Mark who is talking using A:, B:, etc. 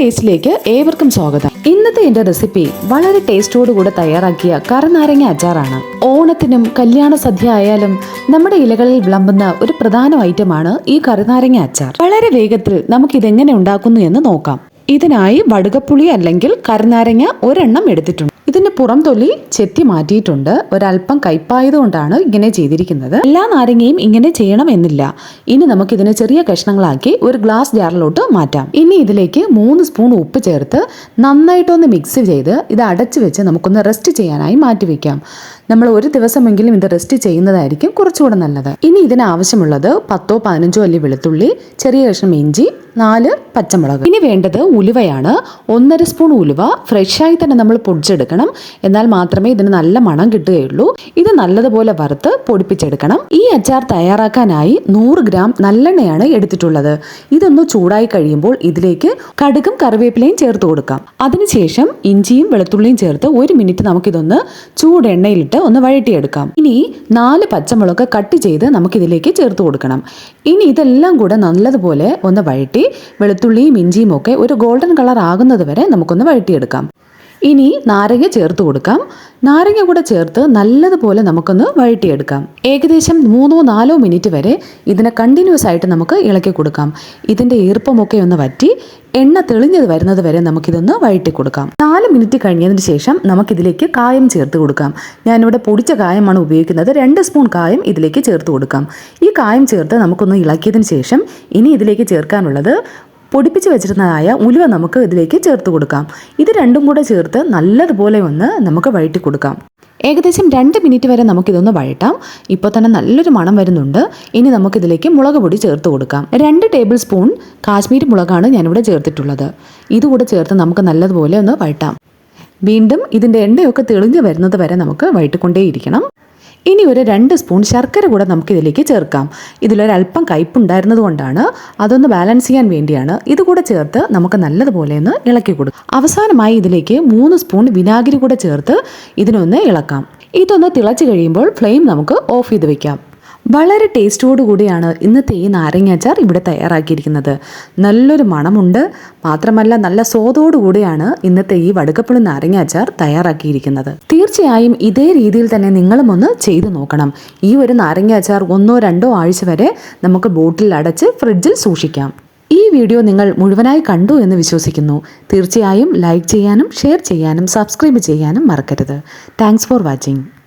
A: ടേസ്റ്റിലേക്ക് ഏവർക്കും സ്വാഗതം. ഇന്നത്തെ എന്റെ റെസിപ്പി വളരെ ടേസ്റ്റോടു കൂടെ തയ്യാറാക്കിയ കറുനാരങ്ങ അച്ചാറാണ്. ഓണത്തിനും കല്യാണ സദ്യ ആയാലും നമ്മുടെ ഇലകളിൽ വിളമ്പുന്ന ഒരു പ്രധാന ഐറ്റമാണ് ഈ കറുനാരങ്ങ അച്ചാർ. വളരെ വേഗത്തിൽ നമുക്ക് ഇതെങ്ങനെ ഉണ്ടാക്കുന്നു എന്ന് നോക്കാം. ഇതിനായി വടുകപ്പുളി അല്ലെങ്കിൽ കരനാരങ്ങ ഒരെണ്ണം എടുത്തിട്ടുണ്ട്. ഇതിന്റെ പുറം തൊലി ചെത്തി മാറ്റിയിട്ടുണ്ട്. ഒരല്പം കയ്പായതുകൊണ്ടാണ് ഇങ്ങനെ ചെയ്തിരിക്കുന്നത്. എല്ലാ നാരങ്ങയും ഇങ്ങനെ ചെയ്യണമെന്നില്ല. ഇനി നമുക്ക് ഇതിനെ ചെറിയ കഷ്ണങ്ങളാക്കി ഒരു ഗ്ലാസ് ജാറിലോട്ട് മാറ്റാം. ഇനി ഇതിലേക്ക് മൂന്ന് സ്പൂൺ ഉപ്പ് ചേർത്ത് നന്നായിട്ടൊന്ന് മിക്സ് ചെയ്ത് ഇത് അടച്ചു വെച്ച് നമുക്കൊന്ന് റെസ്റ്റ് ചെയ്യാനായി മാറ്റി വെക്കാം നമ്മൾ ഒരു ദിവസമെങ്കിലും ഇത് റെസ്റ്റ് ചെയ്യുന്നതായിരിക്കും കുറച്ചുകൂടെ നല്ലത്. ഇനി ഇതിന് ആവശ്യമുള്ളത് പത്തോ പതിനഞ്ചോ അല്ലി വെളുത്തുള്ളി ചെറിയ കഷ്ണം ഇഞ്ചി നാല് പച്ചമുളക്. ഇനി വേണ്ടത് ഉലുവയാണ്. ഒന്നര സ്പൂൺ ഉലുവ ഫ്രഷായി തന്നെ നമ്മൾ പൊടിച്ചെടുക്കണം. എന്നാൽ മാത്രമേ ഇതിന് നല്ല മണം കിട്ടുകയുള്ളൂ. ഇത് നല്ലതുപോലെ വറുത്ത് പൊടിപ്പിച്ചെടുക്കണം. ഈ അച്ചാർ തയ്യാറാക്കാനായി നൂറ് ഗ്രാം നല്ലെണ്ണയാണ് എടുത്തിട്ടുള്ളത്. ഇതൊന്ന് ചൂടായി കഴിയുമ്പോൾ ഇതിലേക്ക് കടുകും കറിവേപ്പിലയും ചേർത്ത് കൊടുക്കാം. അതിനുശേഷം ഇഞ്ചിയും വെളുത്തുള്ളിയും ചേർത്ത് ഒരു മിനിറ്റ് നമുക്കിതൊന്ന് ചൂടെണ്ണയിലിട്ട് ഒന്ന് വഴറ്റിയെടുക്കാം. ഇനി നാല് പച്ചമുളക് കട്ട് ചെയ്ത് നമുക്ക് ഇതിലേക്ക് ചേർത്ത് കൊടുക്കണം. ഇനി ഇതെല്ലാം കൂടെ നല്ലതുപോലെ ഒന്ന് വഴറ്റി വെളുത്തുള്ളിയും ഇഞ്ചിയും ഒക്കെ ഒരു ഗോൾഡൻ കളർ ആകുന്നത് വരെ നമുക്കൊന്ന് വഴറ്റിയെടുക്കാം. ഇനി നാരങ്ങ ചേർത്ത് കൊടുക്കാം. നാരങ്ങ കൂടെ ചേർത്ത് നല്ലതുപോലെ നമുക്കൊന്ന് വഴറ്റിയെടുക്കാം. ഏകദേശം മൂന്നോ നാലോ മിനിറ്റ് വരെ ഇതിനെ കണ്ടിന്യൂസ് ആയിട്ട് നമുക്ക് ഇളക്കി കൊടുക്കാം. ഇതിന്റെ ഈർപ്പമൊക്കെ ഒന്ന് വറ്റി എണ്ണ തെളിഞ്ഞത് വരുന്നത് വരെ നമുക്കിതൊന്ന് വഴറ്റി കൊടുക്കാം. നാല് മിനിറ്റ് കഴിഞ്ഞതിന് ശേഷം നമുക്കിതിലേക്ക് കായം ചേർത്ത് കൊടുക്കാം. ഞാനിവിടെ പൊടിച്ച കായമാണ് ഉപയോഗിക്കുന്നത്. രണ്ട് സ്പൂൺ കായം ഇതിലേക്ക് ചേർത്ത് കൊടുക്കാം. ഈ കായം ചേർത്ത് നമുക്കൊന്ന് ഇളക്കിയതിന് ശേഷം ഇനി ഇതിലേക്ക് ചേർക്കാനുള്ളത് പൊടിപ്പിച്ച് വെച്ചിരുന്നതായ ഉലുവ നമുക്ക് ഇതിലേക്ക് ചേർത്ത് കൊടുക്കാം. ഇത് രണ്ടും കൂടെ ചേർത്ത് നല്ലതുപോലെ ഒന്ന് നമുക്ക് വഴറ്റി കൊടുക്കാം. ഏകദേശം രണ്ട് മിനിറ്റ് വരെ നമുക്കിതൊന്ന് വഴട്ടാം ഇപ്പോൾ തന്നെ നല്ലൊരു മണം വരുന്നുണ്ട്. ഇനി നമുക്കിതിലേക്ക് മുളക് പൊടി ചേർത്ത് കൊടുക്കാം. രണ്ട് ടേബിൾ സ്പൂൺ കാശ്മീരി മുളകാണ് ഞാനിവിടെ ചേർത്തിട്ടുള്ളത്. ഇതുകൂടെ ചേർത്ത് നമുക്ക് നല്ലതുപോലെ ഒന്ന് വഴട്ടാം വീണ്ടും ഇതിന്റെ എണ്ണയൊക്കെ തെളിഞ്ഞു വരുന്നത് വരെ നമുക്ക് വഴറ്റിക്കൊണ്ടേയിരിക്കണം. ഇനി ഒരു രണ്ട് സ്പൂൺ ശർക്കര കൂടെ നമുക്ക് ഇതിലേക്ക് ചേർക്കാം. ഇതിലൊരല്പം കയ്പുണ്ടായിരുന്നത് കൊണ്ടാണ് അതൊന്ന് ബാലൻസ് ചെയ്യാൻ വേണ്ടിയാണ്. ഇതുകൂടെ ചേർത്ത് നമുക്ക് നല്ലതുപോലെ ഒന്ന് ഇളക്കി കൊടുക്കും അവസാനമായി ഇതിലേക്ക് മൂന്ന് സ്പൂൺ വിനാഗിരി കൂടെ ചേർത്ത് ഇതിനൊന്ന് ഇളക്കാം. ഇതൊന്ന് തിളച്ച് കഴിയുമ്പോൾ ഫ്ലെയിം നമുക്ക് ഓഫ് ചെയ്ത് വെക്കാം. വളരെ ടേസ്റ്റോടു കൂടിയാണ് ഇന്നത്തെ ഈ നാരങ്ങാച്ചാർ ഇവിടെ തയ്യാറാക്കിയിരിക്കുന്നത്. നല്ലൊരു മണമുണ്ട്. മാത്രമല്ല നല്ല സ്വാദോടു കൂടിയാണ് ഇന്നത്തെ ഈ വടുക്കപ്പുളി നാരങ്ങാച്ചാർ തയ്യാറാക്കിയിരിക്കുന്നത്. തീർച്ചയായും ഇതേ രീതിയിൽ തന്നെ നിങ്ങളും ഒന്ന് ചെയ്തു നോക്കണം. ഈ ഒരു നാരങ്ങാച്ചാർ ഒന്നോ രണ്ടോ ആഴ്ച വരെ നമുക്ക് ബോട്ടിൽ അടച്ച് ഫ്രിഡ്ജിൽ സൂക്ഷിക്കാം. ഈ വീഡിയോ നിങ്ങൾ മുഴുവനായി കണ്ടു എന്ന് വിശ്വസിക്കുന്നു. തീർച്ചയായും ലൈക്ക് ചെയ്യാനും ഷെയർ ചെയ്യാനും സബ്സ്ക്രൈബ് ചെയ്യാനും മറക്കരുത്. Thanks for watching.